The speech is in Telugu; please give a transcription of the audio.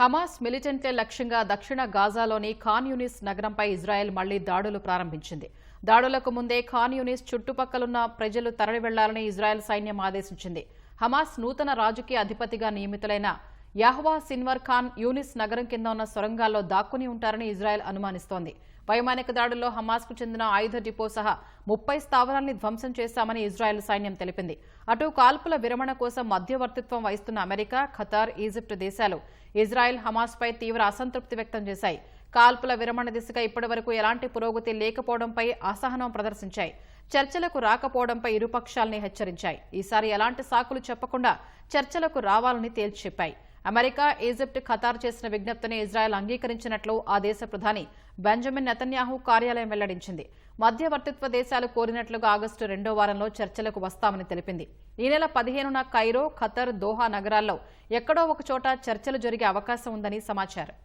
హమాస్ మిలిటెంట్లే లక్ష్యంగా దక్షిణ గాజాలోని ఖాన్ యూనిస్ నగరంపై ఇజ్రాయెల్ మళ్ళీ దాడులు ప్రారంభించింది. దాడులకు ముందే ఖాన్ యూనిస్ చుట్టుపక్కలున్న ప్రజలు తరలి వెళ్ళాలని ఇజ్రాయెల్ సైన్యం ఆదేశించింది. హమాస్ నూతన రాజకీయ అధిపతిగా నియమితులైన యాహ్వా సిన్వర్ ఖాన్ యూనిస్ నగరం కింద ఉన్న సొరంగాల్లో దాక్కుని ఉంటారని ఇజ్రాయెల్ అనుమానిస్తోంది. వైమానిక దాడుల్లో హమాస్కు చెందిన ఆయుధ డిపో సహా ముప్పై స్థావరాల్ని ధ్వంసం చేశామని ఇజ్రాయెల్ సైన్యం తెలిపింది. అటు కాల్పుల విరమణ కోసం మధ్యవర్తిత్వం వహిస్తున్న అమెరికా ఖతార్ ఈజిప్ట్ దేశాలు ఇజ్రాయెల్ హమాస్పై తీవ్ర అసంతృప్తి వ్యక్తం చేశాయి. కాల్పుల విరమణ దిశగా ఇప్పటివరకు ఎలాంటి పురోగతి లేకపోవడంపై అసహనం ప్రదర్శించాయి. చర్చలకు రాకపోవడంపై ఇరుపక్షాల్ని హెచ్చరించాయి. ఈసారి ఎలాంటి సాకులు చెప్పకుండా చర్చలకు రావాలని తేల్చి చెప్పాయి అమెరికా ఈజిప్ట్ ఖతార్ చేసిన విజ్ఞప్తిని ఇజ్రాయెల్ అంగీకరించినట్లు ఆ దేశ ప్రధాని బెంజమిన్ నెతన్యాహు కార్యాలయం వెల్లడించింది. మధ్యవర్తిత్వ దేశాలు కోరినట్లుగా ఆగస్టు రెండో వారంలో చర్చలకు వస్తామని తెలిపింది. ఈ నెల పదిహేనున కైరో ఖతర్ దోహా నగరాల్లో ఎక్కడో ఒకచోట చర్చలు జరిగే అవకాశం ఉందని సమాచారం.